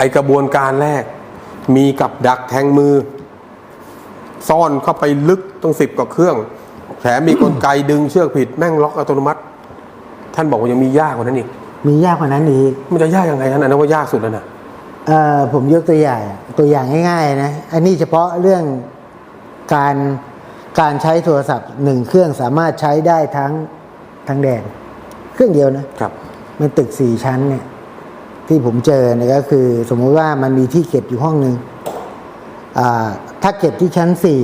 ไอกระบวนการแรก มีกับดักแทงมือ ซ่อนเข้าไปลึกต้องสิบกว่าเครื่อง แถมมีกลไกดึงเชือกผิดแม่งล็อกอัตโนมัติ ท่านบอกว่ายังมียากกว่านั้นอีก มียากกว่านั้นอีกมันจะยากยังไงท่านอันนั้นว่ายากสุดแล้วนะเอ่อผมยกตัวอย่างตัวอย่างง่ายๆนะอันนี้เฉพาะเรื่องการการใช้โทรศัพท์หนึ่งเครื่องสามารถใช้ได้ทั้งทั้งแดน เครื่องเดียวนะครับ มันตึกสี่ชั้นเนี่ย ที่ผมเจอเนี่ยก็คือ สมมุติว่ามันมีที่เก็บอยู่ห้องหนึ่งอ่าถ้าเก็บที่ชั้นสี่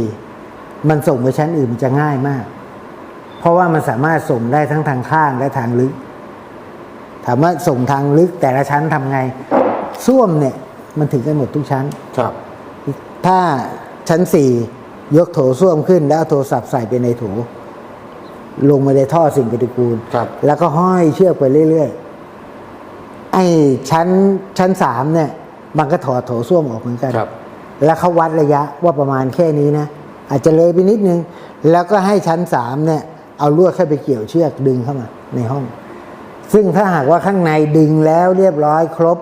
มันส่งไปชั้นอื่นมันจะง่ายมาก เพราะว่ามันสามารถส่งได้ทั้งทางข้างและทางลึก ถามว่าส่งทางลึกแต่ละชั้นทำไงส้วมเนี่ยมันถึงกันหมดทุกชั้น ครับ ถ้าชั้นสี่ยกโถส้วมขึ้นแล้วเอาโทรศัพท์ใส่ไปในโถลงมาในท่อสิ่งปฏิกูลครับแล้วก็ห้อยเชือกไปเรื่อยๆ ไอ้ชั้นชั้นสามเนี่ยมันก็ถอดโถส้วมออกเหมือนกัน ครับ แล้วเขาวัดระยะว่าประมาณแค่นี้นะ อาจจะเลยไปนิดนึง แล้วก็ให้ชั้นสามเนี่ย เอาลวดเข้าไปเกี่ยวเชือกดึงเข้ามาในห้อง ซึ่งถ้าหากว่าข้างในดึงแล้วเรียบร้อยครบ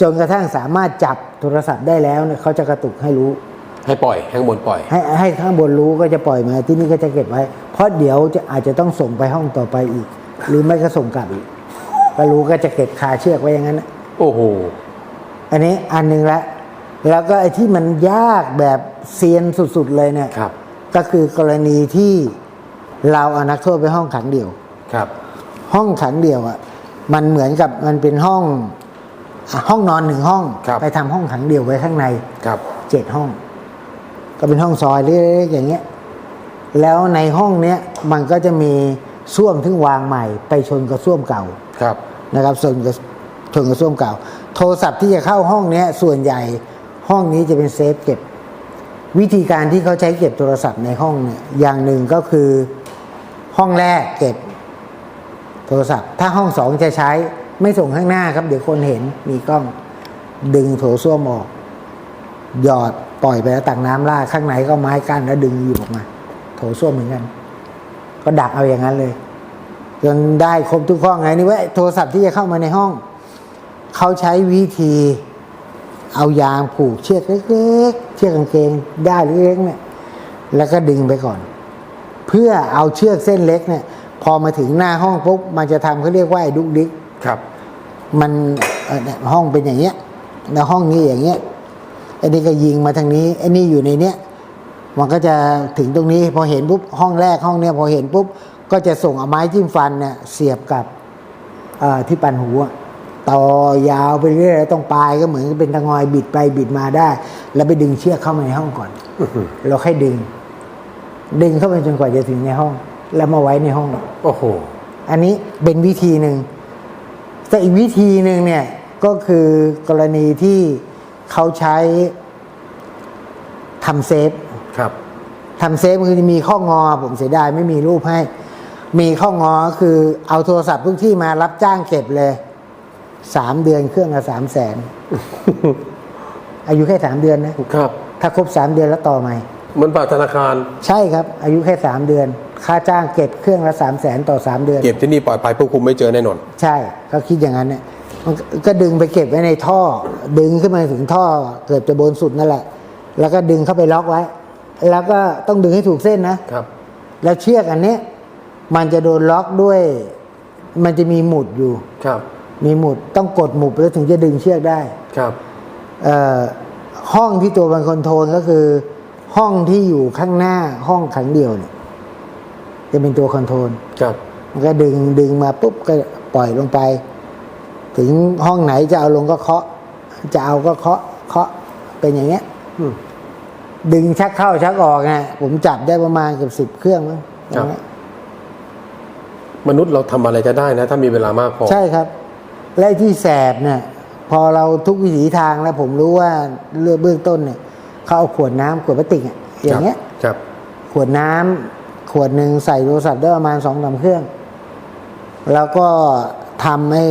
จนกระทั่งสามารถจับโทรศัพท์ได้แล้วเนี่ยเขาจะกระตุกให้รู้ ให้ปล่อยให้ข้างบนปล่อย ให้ให้ข้างบนรู้ก็จะปล่อยมาที่นี่ก็จะเก็บไว้ เพราะเดี๋ยวจะอาจจะต้องส่งไปห้องต่อไปอีก หรือไม่ก็ส่งกลับอีก ก็รู้ก็จะเก็บคาเชือกไว้อย่างนั้นนะโอ้โหอันนี้อันหนึ่งละ แล้วก็ไอ้ที่มันยากแบบเซียนสุดๆเลยเนี่ยครับ ก็คือกรณีที่เราเอานักโทษไปห้องขังเดี่ยวครับ ห้องขังเดี่ยวอะมันเหมือนกับมันเป็นห้องอะห้องนอนหนึ่งห้องครับไปทำห้องขังเดี่ยวไว้ข้างในครับเจ็ดห้อง ก็เป็นห้องซอยเล็กๆอย่างเงี้ย แล้วในห้องเนี้ยมันก็จะมีส้วมที่วางใหม่ ไปชนกับส้วมเก่าครับ นะครับชนกับชนกับส้วมเก่า โทรศัพท์ที่จะเข้าห้องนี้ส่วนใหญ่ห้องนี้จะเป็นเซฟเก็บ วิธีการที่เขาใช้เก็บโทรศัพท์ในห้องเนี่ยอย่างหนึ่งก็คือห้องแรกเก็บโทรศัพท์ ถ้าห้องสองจะใช้ไม่ส่งข้างหน้าครับ เดี๋ยวคนเห็นมีกล้องดึงโถส้วมออก หยอดปล่อยไปแล้วตักน้ำราข้างในก็ไม้กั้นแล้วดึงอยู่ออกมา โถส้วมเหมือนกัน ก็ดักเอาอย่างนั้นเลย จนได้ครบทุกห้องไงนี่เว่าโทรศัพท์ที่จะเข้ามาในห้อง เขาใช้วิธีเอายางผูกเชือกเล็กๆ เชือกกางเกงได้านเล็กๆเนี่ยแล้วก็ดึงไปก่อน เพื่อเอาเชือกเส้นเล็กเนี่ย พอมาถึงหน้าห้องปุ๊บมันจะทำเขาเรียกว่าไอ้ดุกดิกครับ มันเอ่อเนี่ยห้องเป็นอย่างเงี้ยแล้วห้องนี้อย่างเงี้ยไอ้นี่ก็ยิงมาทางนี้ไอ้นี่อยู่ในเนี้ยมันก็จะถึงตรงนี้พอเห็นปุ๊บห้องแรกห้องเนี้ยพอเห็นปุ๊บ ก็จะส่งเอาไม้จิ้มฟันเนี่ยเสียบกับเอ่อที่ปันหูอะต่อยาวไปเรื่อยๆตรงปลายก็เหมือนเป็นตะงอยบิดไปบิดมาได้ แล้วไปดึงเชือกเข้ามาในห้องก่อนเราค่อยดึง ดึงเข้าไปจนกว่าจะถึงในห้อง แล้วมาไว้ในห้องโอ้โหอันนี้เป็นวิธีหนึ่งแต่อีกวิธีหนึ่งเนี่ยก็คือกรณีที่เขาใช้ทำเซฟครับทำเซฟคือจะมีข้องอผมเสียดายไม่มีรูปให้ มีข้องอคือเอาโทรศัพท์ทุกที่มารับจ้างเก็บเลยสามเดือนเครื่องละสามแสนอายุแค่สามเดือนนะครับ ถ้าครบสามเดือนแล้วต่อใหม่เหมันฝากธนาคาร ใช่ครับ อายุแค่สามเดือน ค่าจ้างเก็บเครื่องละสามแสนต่อสามเดือน เก็บที่นี่ปล่อยไปพวกคุมไม่เจอแน่นอน ใช่เขาคิดอย่างนั้นเนี่ยมันก็ดึงไปเก็บไว้ในท่อ ดึงขึ้นมาถึงท่อเกือบจะบนสุดนั่นแหละ แล้วก็ดึงเข้าไปล็อกไว้ แล้วก็ต้องดึงให้ถูกเส้นนะครับ แล้วเชือกอันเนี้ย มันจะโดนล็อกด้วย มันจะมีหมุดอยู่ ครับ มีหมุดต้องกดหมุดแล้วถึงจะดึงเชือกได้ครับเอ่อห้องที่ตัวมันคอนโทรลก็คือ ห้องที่อยู่ข้างหน้าห้องขังเดียวเนี่ยจะเป็นตัวคอนโทรลครับมันก็ดึงดึงมาปุ๊บก็ปล่อยลงไป ถึงห้องไหนจะเอาลงก็เคาะ จะเอาก็เคาะเคาะเป็นอย่างเงี้ยอืมดึงชักเข้าชักออกไงผมจับได้ประมาณเกือบสิบเครื่องมั้งครับอย่างเงี้ย มนุษย์เราทำอะไรจะได้นะ ถ้ามีเวลามากพอ ใช่ครับ และไอ้ที่แสบเนี่ยพอเราทุกวิถีทางแล้วผมรู้ว่าเรื่องเบื้องต้นเนี่ยเขาเอาขวดน้ำขวดพลาสติกอะอย่างเงี้ยครับขวดน้ำขวดหนึ่งใส่โทรศัพท์ได้ประมาณสองสามเครื่อง แล้วก็ทำให้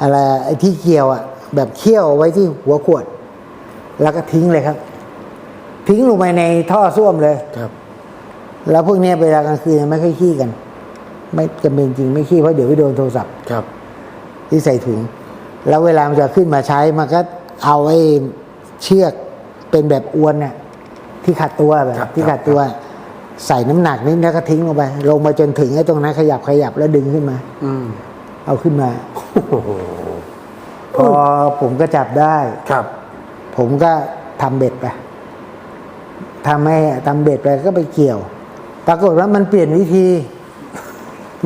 อะไรไอ้ที่เกี่ยวอะแบบเคี่ยวไว้ที่หัวขวด แล้วก็ทิ้งเลยครับ ทิ้งลงไปในท่อส้วมเลยครับ แล้วพวกเนี้ยเวลากลางคืนไม่ค่อยขี้กัน ไม่จำเป็นจริงไม่ขี้เพราะเดี๋ยวไปโดนโทรศัพท์ครับ ที่ใส่ถุง แล้วเวลามันจะขึ้นมาใช้มันก็เอาไอ้เชือกเป็นแบบอวนน่ะที่ขัดตัวแบบครับที่ครับขัดตัว ใส่น้ำหนักนิดแล้วก็ทิ้งลงไป ลงมาจนถึงไอ้ตรงนั้นขยับขยับแล้วดึงขึ้นมา อืมเอาขึ้นมาโอ้โหพอผมก็จับได้ครับ ผมก็ทำเบ็ดไปทำให้ทำเบ็ดไปก็ไปเกี่ยว ปรากฏว่ามันเปลี่ยนวิธี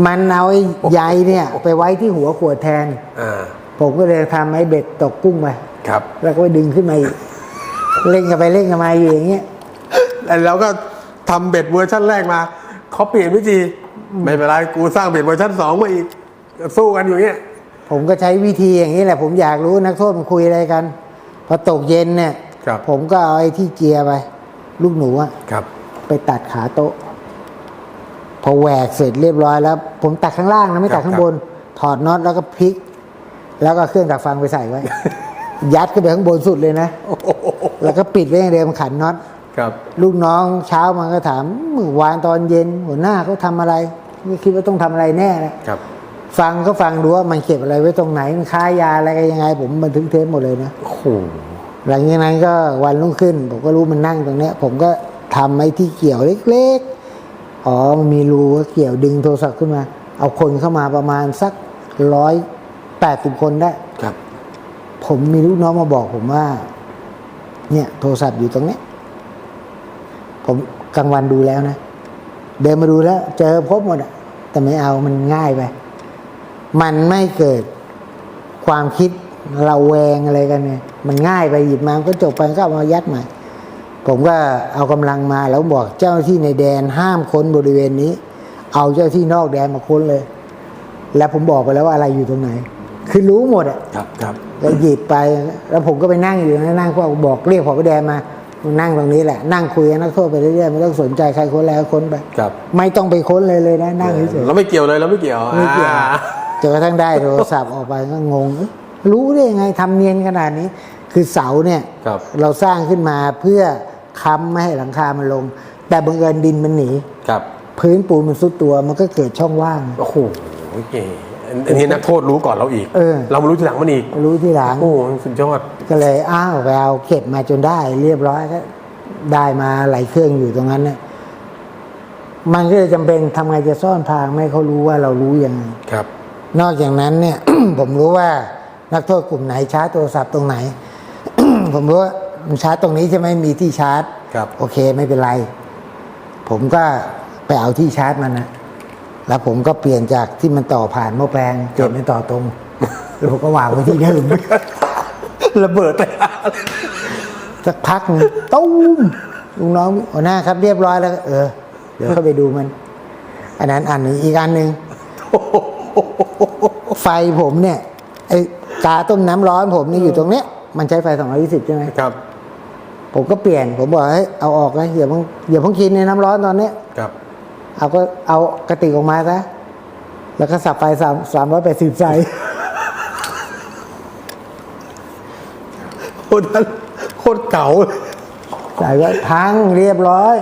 มันเอาไอ้ใยเนี่ย ไปไว้ที่หัวขวดแทน อ่า ผมก็เลยทำไอ้เบ็ดตกกุ้งไปครับ แล้วก็ไปดึงขึ้นมาอีกเล่นกันไปเล่นกันมาอยู่อย่างเงี้ย แล้วก็ทำเบ็ดเวอร์ชันแรกมาเขาเปลี่ยนวิธี ไม่เป็นไรกูสร้างเบ็ดเวอร์ชันสองมาอีกสู้กันอยู่เงี้ย ผมก็ใช้วิธีอย่างนี้แหละ ผมอยากรู้นักโทษมันคุยอะไรกัน พอตกเย็นเนี่ย ครับ ผมก็เอาไอ้ที่เจียไป ลูกหนูอะครับ ไปตัดขาโต๊ะพ อแหวกเสร็จเรียบร้อยแล้ว ผมตัดข้างล่างนะไม่ตัดข้างบน ถอดน็อตแล้วก็พลิก แล้วก็เครื่องดักฟังไปใส่ไว้ ยัดขึ้นไปข้างบนสุดเลยนะ แล้วก็ปิดไว้อย่างเดิมขันน็อตครับ ลูกน้องเช้ามันก็ถามเมื่อวานตอนเย็นหัวหน้าเขาทำอะไรไม่คิดว่าต้องทำอะไรแน่นะครับ ฟังก็ฟังดูว่ามันเก็บอะไรไว้ตรงไหนมันค้ายาอะไรกันยังไง ผมบันทึกเทปหมดเลยนะโอ้โหหลังจากนั้นก็วันรุ่งขึ้น ผมก็รู้มันนั่งตรงเนี้ย ผมก็ทำไอ้ที่เกี่ยวเล็กๆ อ๋อมันมีรูก็เกี่ยวดึงโทรศัพท์ขึ้นมา เอาคนเข้ามาประมาณสักร้อยแปดสิบคนได้ครับ ผมมีลูกน้องมาบอกผมว่า เนี่ย โทรศัพท์อยู่ตรงเนี้ยผมกลางวันดูแล้วนะ เดินมาดูแล้ว เจอพบหมดอะแต่ไม่เอามันง่ายไป มันไม่เกิดความคิดเราแวงอะไรกันเนี่ย มันง่ายไปหยิบมามันก็จบไปก็เอามายัดใหม่ ผมก็เอากำลังมาแล้วบอกเจ้าหน้าที่ในแดนห้ามค้นบริเวณนี้ เอาเจ้าหน้าที่นอกแดนมาค้นเลย แล้วผมบอกไปแล้วว่าอะไรอยู่ตรงไหน คือรู้หมดอะครับครับก็หยิบไปแล้วผมก็ไปนั่งอยู่นะนั่งพวกบอกเรียกผอแดนมานั่งตรงนี้แหละ นั่งคุยกับนักโทษไปเรื่อยๆไม่ต้องสนใจใครค้นแล้วค้นไปครับ ไม่ต้องไปค้นเลยเลยนะนั่งเฉยเราไม่เกี่ยวเลยเราไม่เกี่ยวๆไม่เกี่ยวอ่าจนกระทั่งได้โทรศัพท์ออกไปก็งงเอ๊ะรู้ได้ยังไงทำเนียนขนาดนี้ คือเสาเนี่ยครับเราสร้างขึ้นมาเพื่อ ค้ำไม่ให้หลังคามันลง แต่บังเอิญดินมันหนี ครับพื้นปูนมันซุดตัวมันก็เกิดช่องว่าง โอ้โหเก๋อันนี้นักโทษรู้ก่อนเราอีกเออ เรามารู้ทีหลังมันอีกรู้ที่หลังโอ้โหสุดยอดก็เลยอ้าวไปเอาเก็บมาจนได้ เรียบร้อยก็ได้มาหลายเครื่องอยู่ตรงนั้นเนี่ยมันก็เลยจำเป็นทำไงจะซ่อนทางไม่ให้เขารู้ว่าเรารู้ยังไง ครับ นอกจากนั้นเนี่ย ผมรู้ว่านักโทษกลุ่มไหนชาร์จโทรศัพท์ตรงไหน ผมรู้ว่ามัน ชาร์จตรงนี้ใช่ไหมมีที่ชาร์จครับโอเคไม่เป็นไร ผมก็ไปเอาที่ชาร์จมันนะแล้วผมก็เปลี่ยนจากที่มันต่อผ่านหม้อแปลงเปลี่ยนเป็นต่อตรงแล้วผมก็วางไว้ที่เดิมระเบิดเลยสักพักหนึ่งตุ้มลุงน้องหัวหน้าครับเรียบร้อยแล้วก็เออ เดี๋ยวเข้าไปดูมัน อันนั้นอันหนึ่งอีกอันหนึ่งไฟผมเนี่ยไอ้กาต้มน้ำร้อนผมนี่อยู่ตรงเนี้ย มันใช้ไฟสองร้อยยี่สิบใช่ไหมครับ ผมก็เปลี่ยน ผมบอกให้ยเอาออกนะอย่าเพิ่งอย่าเพิ่งกินในน้ำร้อนตอนเนี้ยครับ เอาก็เอากระติกออกมาซะแล้วก็สับไฟสามสามร้อยแปดสิบใส่โคตรโคตรเก่าใส่ไว้พังเรียบร้อย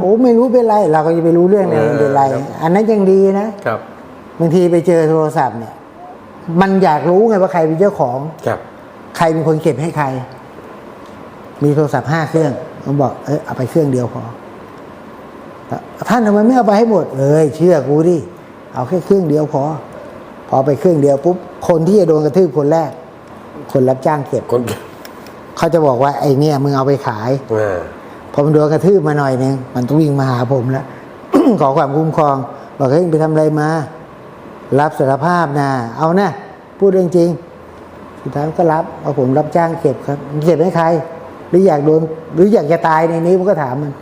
โอ้ไม่รู้เป็นไร เราก็จะไปรู้เรื่องเนี่ยมันเป็นไรครับอันนั้นยังดีนะครับบางทีไปเจอโทรศัพท์เนี่ย มันอยากรู้ไงว่าใครเป็นเจ้าของครับ ใครเป็นคนเก็บให้ใคร มีโทรศัพท์ห้าเครื่องผมบอกเออเอาไปเครื่องเดียวพอท่านทำไมไม่เอาไปให้หมดเอ้ยเชื่อกูดิเอาแค่เครื่องเดียวพอพอไปเครื่องเดียวปุ๊บคนที่จะโดนกระทืบคนแรก คนรับจ้างเก็บคนเขาจะบอกว่าไอ้เนี่ยมึงเอาไปขายอ่าพอมันโดนกระทืบมาหน่อยนึงมันต้องวิ่งมาหาผมแล้วขอความคุ้มครองบอกเฮ้ยมึงไปทำอะไรมา รับสารภาพนะเอานะพูดเรื่องจริงสุดท้ายก็รับเอาผมรับจ้างเก็บครับมึงเก็บให้ใคร หรืออยากโดนหรืออยากจะตายในนี้ผมก็ถามมัน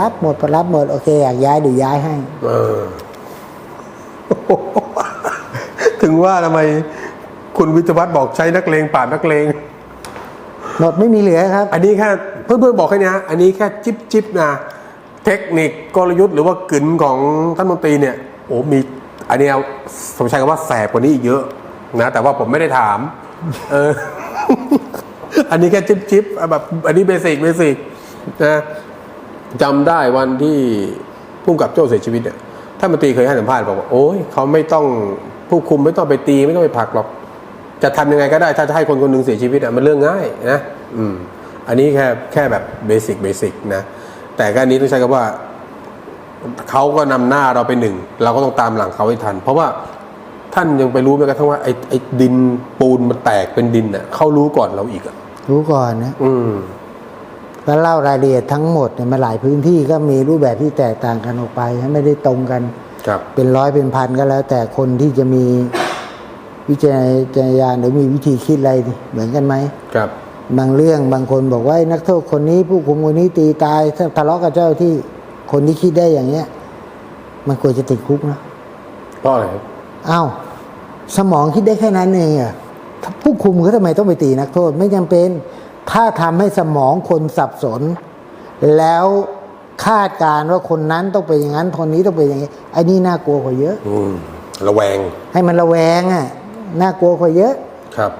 รับหมดพอรับหมดโอเคอยากย้ายเดี๋ยวย้ายให้เออ ถึงว่าทำไม คุณวิจวัฒน์บอกใช้นักเลงปราดนักเลง หมดไม่มีเหลือครับ อันนี้แค่เพื่อนๆบอกแค่นี้ฮะอันนี้แค่จิบจิบนะเทคนิคกลยุทธ์หรือว่ากึนของท่านมนตรีเนี่ยโอ้มี อันนี้เอาผมใช้คำว่าแสบกว่านี้อีกเยอะ นะแต่ว่าผมไม่ได้ถาม เออ อันนี้แค่จิบจิบแบบอันนี้เบสิกเบสิกนะจำได้วันที่พุ่มกับโจ้เสียชีวิตเนี่ยท่านมนตรีเคยให้สัมภาษณ์บอกว่าโอ้ยเขาไม่ต้องผู้คุมไม่ต้องไปตีไม่ต้องไปผลักหรอก จะทำยังไงก็ได้ถ้าจะให้คนคนหนึ่งเสียชีวิตอะมันเรื่องง่ายนะอืมอันนี้แค่แค่แบบเบสิกเบสิกนะแต่ก็อันนี้ต้องใช้คำว่าเขาก็นำหน้าเราไปหนึ่ง เราก็ต้องตามหลังเขาให้ทัน เพราะว่าท่านยังไปรู้แม้กระทั่งว่าไอ้ไอ้ดินปูนมันแตกเป็นดินอะเขารู้ก่อนเราอีกอะ รู้ก่อนนะอืมแล้วเล่ารายละเอียดทั้งหมดเนี่ยมาหลายพื้นที่ก็มีรูปแบบที่แตกต่างกันออกไปไม่ได้ตรงกัน ครับ เป็นร้อยเป็นพันก็แล้ว แต่คนที่จะมีวิจารณญาณหรือมีวิธีคิดอะไรเหมือนกันไหมครับ บางเรื่องบางคนบอกว่านักโทษคนนี้ ผู้คุมคนนี้ตีตายถ้าทะเลาะกับเจ้าที่คนที่คิดได้อย่างเงี้ย มันควรจะติดคุกนะเพราะอะไรครับอ้าวสมองคิดได้แค่นั้นเองอะถ้า ผู้คุมก็ทำไมต้องไปตีนักโทษไม่จำเป็น ถ้าทำให้สมองคนสับสน แล้วคาดการณ์ว่าคนนั้นต้องเป็นอย่างนั้นคนนี้ต้องเป็นอย่างนี้ไอ้นี่น่ากลัวกว่าเยอะอืมระแวง ให้มันระแวงอะน่ากลัวกว่าเยอะครับ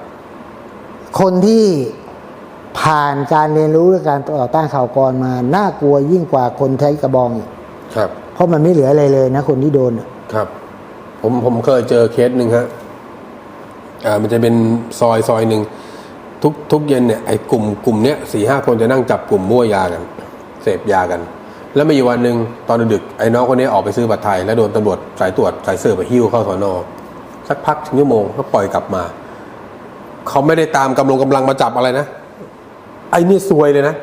คนที่ผ่านการเรียนรู้และการต่อต้านข่าวกรมาน่ากลัวยิ่งกว่าคนใช้กระบองอีกครับ เพราะมันไม่เหลืออะไรเลยนะ คนที่โดนอะครับ ผมผมเคยเจอเคสหนึ่งฮะ อ่ามันจะเป็นซอยซอยหนึ่งทุกทุกเย็นเนี่ยไอ้กลุ่มกลุ่มเนี้ยสี่ห้าคนจะนั่งจับกลุ่มมั่วยากัน เสพยากัน แล้วมีอยู่วันหนึ่งตอนดึกไอ้น้องคนนี้ออกไปซื้อบัตรไทย แล้วโดนตำรวจสายตรวจสายเสือไปหิ้วเข้าสอนอสักพักถึงชั่วโมงก็ปล่อยกลับมาเขาไม่ได้ตามกำลังกำลังมาจับอะไรนะไอ้นี่ซวยเลยนะ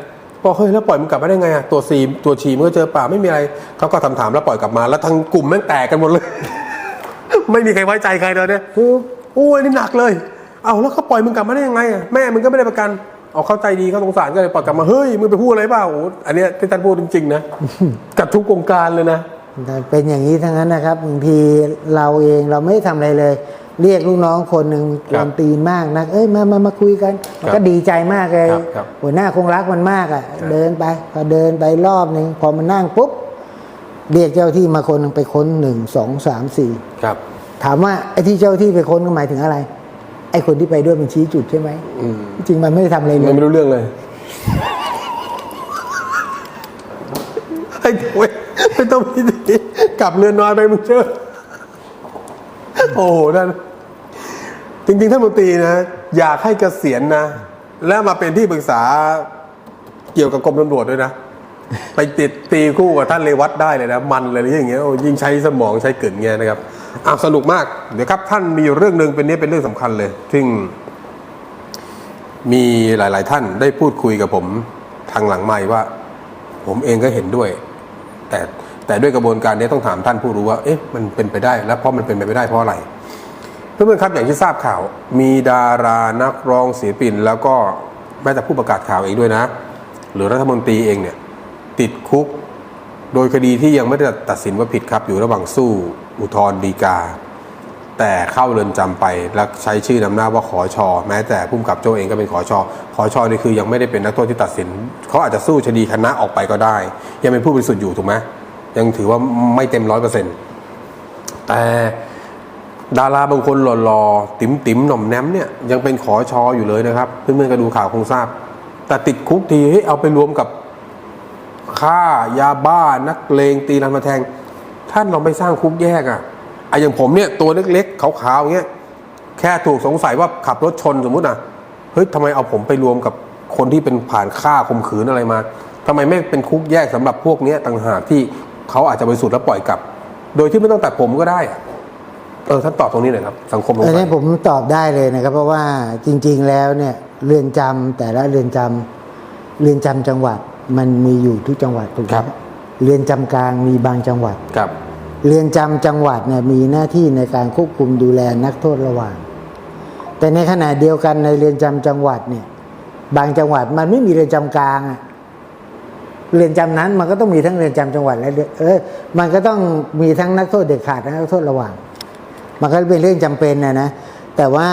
บอกเฮ้ยแล้วปล่อยมันกลับมาได้ไงอะตัวซีตัวฉีมันก็เจอป่าไม่มีอะไรเขาก็ถามแล้วปล่อยกลับมา แล้วทั้งกลุ่มแม่งแตกกันหมดเลย ไม่มีใครไว้ใจใครเลยเนี่ย โอ้ยนี่หนักเลย เอาแล้วเขาปล่อยมึงกลับมาได้ยังไงอะแม่มึงก็ไม่ได้ประกันเอาเข้าใจดีเขาสงสารก็เลยปล่อยกลับมาเฮ้ยมึงไปพูดอะไรเปล่าโอ้อันเนี้ยที่ท่านพูดจริงๆนะกับทุกวงการเลยนะแต่เป็นอย่างนี้ทั้งนั้นนะครับบางทีเราเองเราไม่ได้ทำอะไรเลย เรียกลูกน้องคนหนึ่งกครัวบนตีนมากนักเอ้ยมามามาคุยกันมันครัก็บดีใจมากเลยครับครับหัวหน้าคงรักมันมากอะครับเดินไปพอเดินไปรอบหนึ่งพอมันนั่งปุ๊บเรียกเจ้าที่มาคนหนึ่งไปค้นหนึ่งสองสามสี่ครับ ถามว่าไอ้ที่เจ้าที่ไปค้นก็หมายถึงอะไร ไอ้คนที่ไปด้วยมันชี้จุดใช่ไหมอืมจริงมันไม่ได้ทำอะไรเลมันยไม่รู้เรื่องเลยไอ้โว้ยไม่ต้องพิธีกลับเรือนนอนไปมึงเชื่อโอ้โหนั่นจริงๆท่านมนตรีนะ อยากให้เกษียณนะ แล้วมาเป็นที่ปรึกษาเกี่ยวกับกรมตำรวจด้วยนะ ไปติดตีคู่กับท่านเรวัตได้เลยนะ มันเลยอย่างเงี้ยโอ้ยิ่งใช้สมองใช้เกิดเงี้ยนะครับ อะสนุกมากเดี๋ยวครับท่านมีอยู่เรื่องหนึ่งเป็นนี้เป็นเรื่องสำคัญเลย ซึ่งมีหลาย ๆ ท่านได้พูดคุยกับผมทางหลังไม้ว่า ผมเองก็เห็นด้วย แต่แต่ด้วยกระบวนการนี้ต้องถามท่านผู้รู้ว่า เอ๊ะมันเป็นไปได้ และเพราะมันเป็นไปไม่ได้เพราะอะไรเพื่อนๆครับอย่างที่ทราบข่าว มีดารานักร้องศิลปิน แล้วก็แม้แต่ผู้ประกาศข่าวเองด้วยนะ หรือรัฐมนตรีเองเนี่ย ติดคุก โดยคดีที่ยังไม่ได้ตัดสินว่าผิดครับอยู่ระหว่างสู้ อุทธรณ์ฎีกา แต่เข้าเรือนจำไปแล้วใช้ชื่อนำหน้าว่าขอชอ แม้แต่ผู้กับโจเองก็เป็นขอชอขอชอนี่คือยังไม่ได้เป็นนักโทษที่ตัดสินเขาอาจจะสู้คดีคณะออกไปก็ได้ ยังเป็นผู้บริสุทธิ์อยู่ถูกไหมยังถือว่าไม่เต็มร้อยเปอร์เซ็นต์แต่ดาราบางคนหล่อๆติ๋มติ๋มหน่อมแนมเนี่ยยังเป็นขอชออยู่เลยนะครับ เพื่อนๆก็ดูข่าวคงทราบ แต่ติดคุกทีเฮ้ยเอาไปรวมกับฆ่ายาบ้านักเลงตีรันมาแทง ท่านลองไปสร้างคุกแยกอะ่ะไอ้อย่างผมเนี่ยตัวเล็กๆขาวๆอย่างเงี้ยแค่ถูกสงสัยว่าขับรถชนสมมุตินะเฮ้ยทำไมเอาผมไปรวมกับคนที่เป็นผ่านฆ่าข่มขืนอะไรมาทำไมไม่เป็นคุกแยกสำหรับพวกเนี้ยต่างหากที่เขาอาจจะบริสุทธิ์แล้วปล่อยกลับ โดยที่ไม่ต้องตัดผมก็ได้อะเออท่านตอบตรงนี้หน่อยครับ สังคมลงอันไปนี้ผมตอบได้เลยนะครับ เพราะว่าจริง ๆ แล้วเนี่ยเรือนจำแต่ละเรือนจำเรือนจำจังหวัดมันมีอยู่ทุกจังหวัดถูกไหม เรือนจำกลางมีบางจังหวัด ครับ เรือนจำจังหวัดเนี่ยมีหน้าที่ในการควบคุมดูแลนักโทษระหว่าง แต่ในขณะเดียวกันในเรือนจำจังหวัดเนี่ย บางจังหวัดมันไม่มีเรือนจำกลางอะเรือนจำนั้นมันก็ต้องมีทั้งเรือนจำจังหวัดและเรือนเออมันก็ต้องมีทั้งนักโทษเด็ดขาดและนักโทษระหว่าง มันก็เป็นเรื่องจำเป็นนะนะ แต่ว่า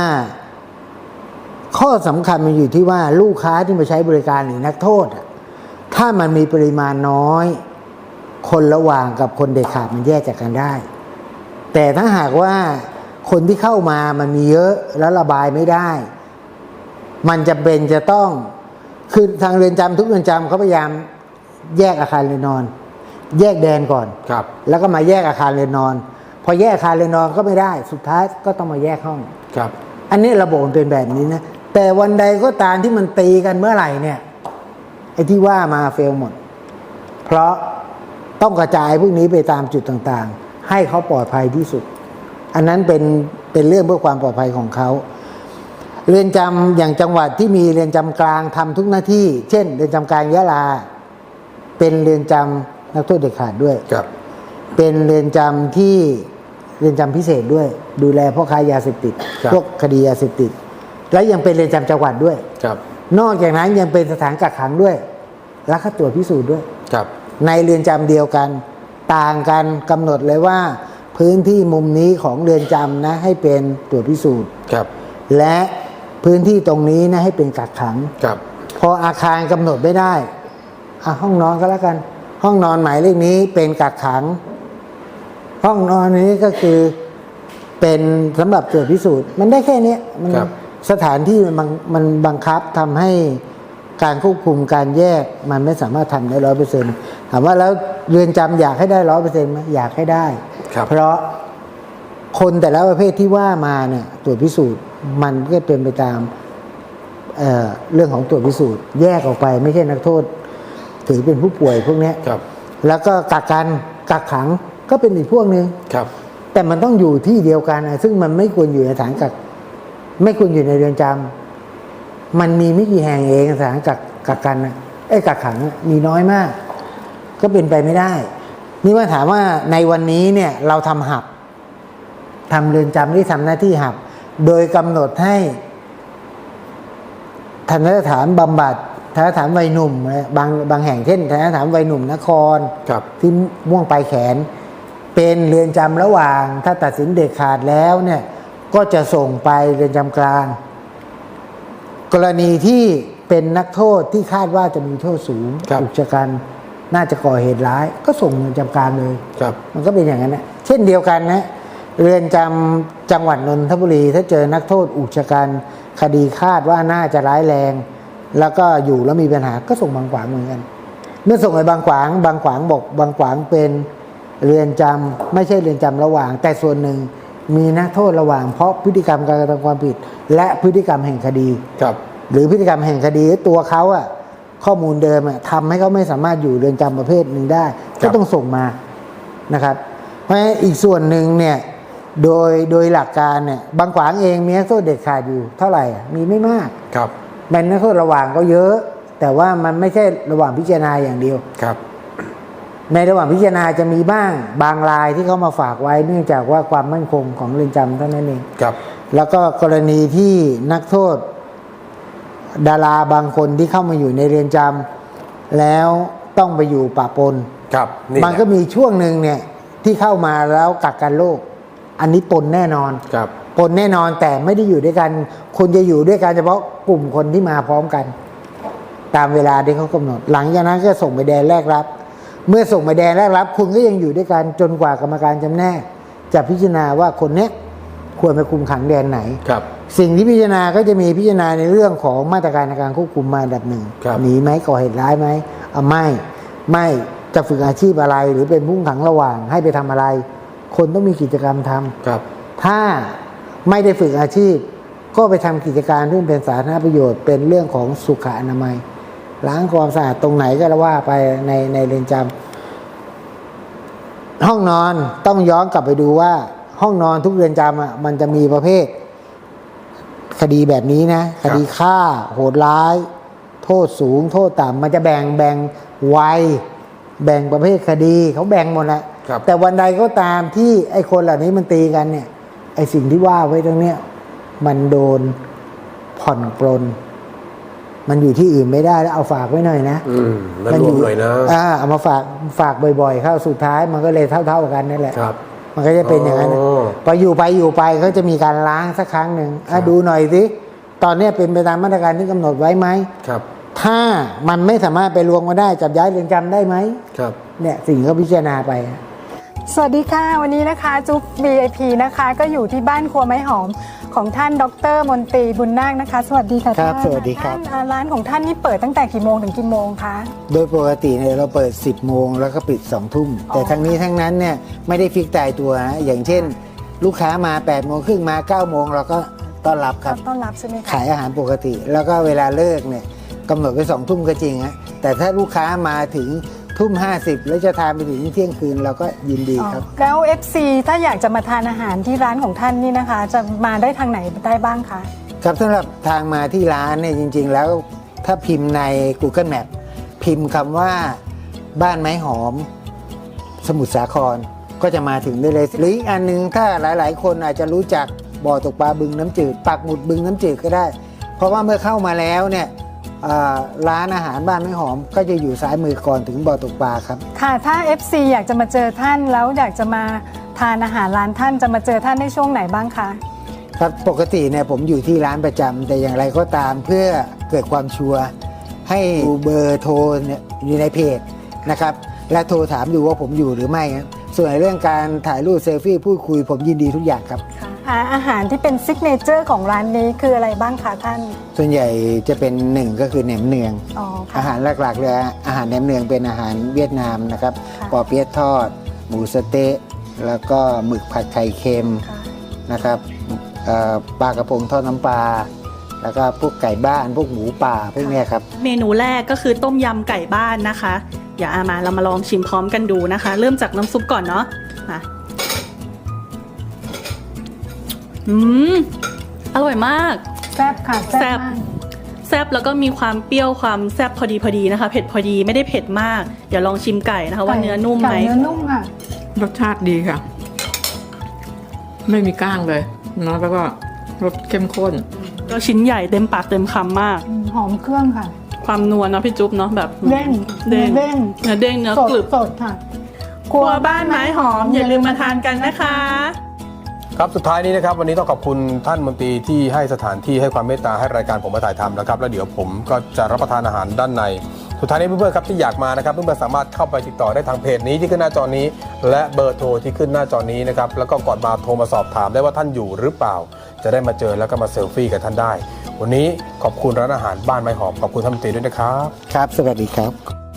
ข้อสำคัญมันอยู่ที่ว่าลูกค้าที่มาใช้บริการหรือนักโทษอะถ้ามันมีปริมาณน้อย คนระหว่างกับคนเด็ดขาดมันแยกจากกันได้ แต่ถ้าหากว่าคนที่เข้ามามันมีเยอะแล้วระบายไม่ได้ มันจะเป็นจะต้องคือทางเรือนจำทุกเรือนจำเขาพยายามแยกอาคารเรือนนอน แยกแดนก่อนครับ แล้วก็มาแยกอาคารเรือนนอน พอแยกอาคารเรือนนอนก็ไม่ได้ สุดท้ายก็ต้องมาแยกห้องครับ อันนี้ระบบมันเป็นแบบนี้นะแต่วันใดก็ตามที่มันตีกันเมื่อไหร่เนี่ยไอ้ที่ว่ามาเฟลหมด เพราะ ต้องกระจายพวกนี้ไปตามจุดต่างๆ ให้เขาปลอดภัยที่สุด อันนั้นเป็นเป็นเรื่องเพื่อความปลอดภัยของเขาเรือนจำอย่างจังหวัดที่มีเรือนจำกลางทำทุกหน้าที่ เช่น เรือนจำกลางยะลา เป็นเรือนจำนักโทษเด็ดขาดด้วยครับ เป็นเรือนจำที่เรือนจำพิเศษด้วย ดูแลพ่อค้ายาเสพติดครับพวกคดียาเสพติด และยังเป็นเรือนจำจังหวัดด้วยครับ นอกจากนั้นยังเป็นสถานกักขังด้วยและคัดตรวจพิสูจน์ด้วยครับ ในเรือนจำเดียวกัน ต่างกันกำหนดเลยว่า พื้นที่มุมนี้ของเรือนจำนะให้เป็นตรวจพิสูจน์ครับ และพื้นที่ตรงนี้นะให้เป็นกักขังครับ พออาคารกำหนดไม่ได้อะห้องนอนก็แล้วกัน ห้องนอนหมายเลขนี้เป็นกักขัง ห้องนอนนี้ก็คือเป็นสำหรับตรวจพิสูจน์ มันได้แค่เนี้ยมันครับสถานที่มันบังมันบังคับทำให้ การควบคุมการแยกมันไม่สามารถทำได้ร้อยเปอร์เซ็นต์ถามว่าแล้วเรือนจำอยากให้ได้ร้อยเปอร์เซ็นต์ไหมอยากให้ได้ครับเพราะคนแต่ละประเภทที่ว่ามาเนี่ยตรวจพิสูจน์มันก็เป็นไปตามเอ่อเรื่องของตรวจพิสูจน์ แยกออกไปไม่ใช่นักโทษ ถือเป็นผู้ป่วยพวกเนี้ยครับแล้วก็กักกันกักขังก็เป็นอีกพวกหนึ่งครับ แต่มันต้องอยู่ที่เดียวกันนะซึ่งมันไม่ควรอยู่ในสถานกัก ไม่ควรอยู่ในเรือนจำ มันมีไม่กี่แห่งเองสถานกักกักกันนะไอ้ยกักขังน่ะมีน้อยมาก ก็เป็นไปไม่ได้ นี่ว่าถามว่าในวันนี้เนี่ยเราทำหับทำเรือนจำที่ทำหน้าที่หับ โดยกำหนดให้ทันสถานบำบัดทันสถานวัยหนุ่มนะบางบางแห่งเช่นทันสถานวัยหนุ่มนครครับที่ม่วงปลายแขน เป็นเรือนจำระหว่าง ถ้าตัดสินเด็ดขาดแล้วเนี่ยก็จะส่งไปเรือนจำกลาง กรณีที่เป็นนักโทษที่คาดว่าจะมีโทษสูงครับอุกชะกันน่าจะก่อเหตุร้าย ก็ส่งเรือนจำกลางเลยครับมันก็เป็นอย่างนั้นนะเช่นเดียวกันนะเรือนจำจังหวัดนนทบุรี ถ้าเจอนักโทษอุกชะกันคดีคาดว่าน่าจะร้ายแรง แล้วก็อยู่แล้วมีปัญหาก็ส่งบางขวางเหมือนกัน เมื่อส่งไปบางขวาง บางขวางบอกบางขวางเป็นเรือนจำไม่ใช่เรือนจำระหว่าง แต่ส่วนหนึ่ง มีนักโทษระหว่าง เพราะพฤติกรรมการกระทำความผิด และพฤติกรรมแห่งคดี ครับ หรือพฤติกรรมแห่งคดีตัวเขาอะข้อมูลเดิมอะทำให้เขาไม่สามารถอยู่เรือนจำประเภทหนึ่งได้ครัก็บต้องส่งมานะครับ เพราะฉะนั้นอีกส่วนหนึ่งเนี่ยโดยโดยหลักการเนี่ยบางขวางเองมีนักโทษเด็ดขาดอยู่เท่าไหร่อะมีไม่มากครับ เป็นนักโทษระหว่างก็เยอะ แต่ว่ามันไม่ใช่ระหว่างพิจารณาอย่างเดียวครับ ในระหว่างพิจารณาจะมีบ้างบางรายที่เขามาฝากไว้เนื่องจากว่าความมั่นคงของเรือนจำเท่านั้นเองครับ แล้วก็กรณีที่นักโทษ ดาราบางคนที่เข้ามาอยู่ในเรือนจำแล้วต้องไปอยู่ปะปนครับนี่มันก็มีช่วงหนึ่งเนี่ยที่เข้ามาแล้วกักกันโรคอันนี้ปนแน่นอนครับปนแน่นอนแต่ไม่ได้อยู่ด้วยกันคุณจะอยู่ด้วยกันเฉพาะกลุ่มคนที่มาพร้อมกัน ตามเวลาที่เขากำหนด หลังจากนั้นก็ส่งไปแดนแรกรับ เมื่อส่งไปแดนแรกรับ คุณก็ยังอยู่ด้วยกันจนกว่ากรรมการจำแนกจะพิจารณาว่าคนเนี้ยควรไปคุมขังแดนไหน ครับ สิ่งที่พิจารณาก็จะมีพิจารณาในเรื่องของมาตรการในการควบคุมมาอันดับหนึ่งครับ หนีไหมก่อเหตุร้ายไหมอะไม่ไม่จะฝึกอาชีพอะไรหรือเป็นผู้ต้องขังระหว่างให้ไปทำอะไร คนต้องมีกิจกรรมทำ ครับ ถ้าไม่ได้ฝึกอาชีพ ก็ไปทำกิจการที่เป็นสาธารณประโยชน์เป็นเรื่องของสุขอนามัย ล้างความสะอาดตรงไหนก็ว่าไปในในเรือนจำห้องนอนต้องย้อนกลับไปดูว่า ห้องนอนทุกเรือนจำอะมันจะมีประเภท คดีแบบนี้นะ คดีฆ่า โหดร้าย โทษสูง โทษต่ำมันจะแบ่งแบ่งวัยแบ่งประเภทคดีเขาแบ่งหมดแหละครับแต่วันใดก็ตามที่ไอ้คนเหล่านี้มันตีกันเนี่ยไอ้สิ่งที่ว่าไว้ตรงเนี้ยมันโดนผ่อนปลน มันอยู่ที่อื่นไม่ได้แล้วเอาฝากไว้หน่อยนะอืมแล้วรวมหน่อยนะอ่าเอามาฝากฝากบ่อยๆ เข้าสุดท้ายมันก็เลยเท่า ๆกันนั่นแหละครับ มันก็จะเป็นอย่างนั้นน่ะอ๋อพออยู่ไปอยู่ไปก็จะมีการล้างสักครั้งหนึ่งอะดูหน่อยสิตอนเนี้ยเป็นไปตามมาตรการที่กำหนดไว้ไหมครับ ถ้ามันไม่สามารถไปรวมกันได้จับย้ายเรือนจำได้ไหมครับ เนี่ยสิ่งที่เขาพิจารณาไป สวัสดีค่ะ วันนี้นะคะจุ๊บ VIP นะคะ ก็อยู่ที่บ้านครัวไม้หอมของท่านดรมนตรีบุญนาคนะคะ สวัสดีค่ะครับท่านสวัสดีครับ ท่านอ่าร้านของท่านนี่เปิดตั้งแต่กี่โมงถึงกี่โมงคะ โดยปกติเนี่ยเราเปิด 10 โมงแล้วก็ปิด 2 ทุ่ม แต่ทั้งนี้ทั้งนั้นเนี่ยไม่ได้ฟิกตายตัวนะอย่างเช่น ลูกค้ามา 8 โมงครึ่งมา 9 โมงเราก็ต้อนรับครับ ต้อนรับใช่ไหมคะขายอาหารปกติ แล้วก็เวลาเลิกเนี่ยกำหนดไปสองทุ่มก็จริงฮะแต่ถ้าลูกค้ามาถึง ทุ่ม 50 แล้วจะทานไปถึงเที่ยงคืนเราก็ยินดีอ๋อครับ แล้ว FC ถ้าอยากจะมาทานอาหารที่ร้านของท่านนี่นะคะ จะมาได้ทางไหนได้บ้างคะ ครับสำหรับทางมาที่ร้านเนี่ยจริง ๆ แล้วถ้าพิมพ์ใน Google Map พิมพ์คำว่าบ้านไม้หอม สมุทรสาครก็จะมาถึงได้เลย หรืออีกอันหนึงถ้าหลาย ๆ คนอาจจะรู้จักบ่อตกปลาบึงน้ำจืดปักหมุดบึงน้ำจืดก็ได้ เพราะว่าเมื่อเข้ามาแล้วเนี่ยอ่า ร้านอาหารบ้านไม้หอม ก็จะอยู่ซ้ายมือก่อนถึงบ่อตกปลาครับ ค่ะถ้า FC อยากจะมาเจอท่านแล้วอยากจะมาทานอาหารร้านท่านจะมาเจอท่านในช่วงไหนบ้างคะ ครับปกติเนี่ยผมอยู่ที่ร้านประจำแต่อย่างไรก็ตามเพื่อเกิดความชัวร์ให้ดูเบอร์โทรเนี่ยอยู่ในเพจนะครับ และโทรถามดูว่าผมอยู่หรือไม่ครับส่วนเรื่องการถ่ายรูปเซลฟี่พูดคุยผมยินดีทุกอย่างครับ ค่ะ อาหารที่เป็นซิกเนเจอร์ของร้านนี้คืออะไรบ้างคะท่าน ส่วนใหญ่จะเป็นหนึ่งก็คือแหนมเนือง อ๋ออาค่ะ หารหลักๆเลยอาหารแหนมเนืองเป็นอาหารเวียดนามนะครับค่ะ ปอเปี๊ยะทอด หมูสะเต๊ะแล้วก็หมึกผัดไข่เค็มค่ะนะครับเอ่อปลากระพงทอดน้ำปลาแล้วก็พวกไก่บ้านพวกหมูป่าพวกเนี้ยครับ เมนูแรกก็คือต้มยำไก่บ้านนะคะ เดี๋ยวอามาเรามาลองชิมพร้อมกันดูนะคะ เริ่มจากน้ำซุปก่อนเนาะมา อืม อร่อยมาก แซ่บค่ะแซ่บมากแซ่บแล้วก็มีความเปรี้ยวความแซ่บพอดีพอดีนะคะ เผ็ดพอดีไม่ได้เผ็ดมาก เดี๋ยวลองชิมไก่นะคะ ว่าเนื้อนุ่มไหม ไก่เนื้อนุ่มค่ะรสชาติดีค่ะ ไม่มีก้างเลยเนาะแล้วก็รสเข้มข้น ก็ชิ้นใหญ่เต็มปากเต็มคำมาก อืมหอมเครื่องค่ะ ความนัวเนาะพี่จุ๊บเนาะแบบเด้งเด้งเด้งเนื้อเด้งเนื้อสดกรึบสดค่ะ ครัวบ้านไม้หอมอย่าลืมมาทานกันนะคะ ครับสุดท้ายนี้นะครับวันนี้ต้องขอบคุณท่านมนตรีที่ให้สถานที่ให้ความเมตตาให้รายการผมมาถ่ายทำนะครับ แล้วเดี๋ยวผมก็จะรับประทานอาหารด้านใน สุดท้ายนี้เพื่อนๆครับที่อยากมานะครับเพื่อนๆสามารถเข้าไปติดต่อได้ทางเพจนี้ที่ขึ้นหน้าจอนี้ และเบอร์โทรที่ขึ้นหน้าจอนี้นะครับแล้วก็ก่อนมาโทรมาสอบถามได้ว่าท่านอยู่หรือเปล่า จะได้มาเจอแล้วก็มาเซลฟี่กับท่านได้ วันนี้ขอบคุณร้านอาหารบ้านไม้หอมขอบคุณท่านมนตรีด้วยนะครับครับ สวัสดีครับ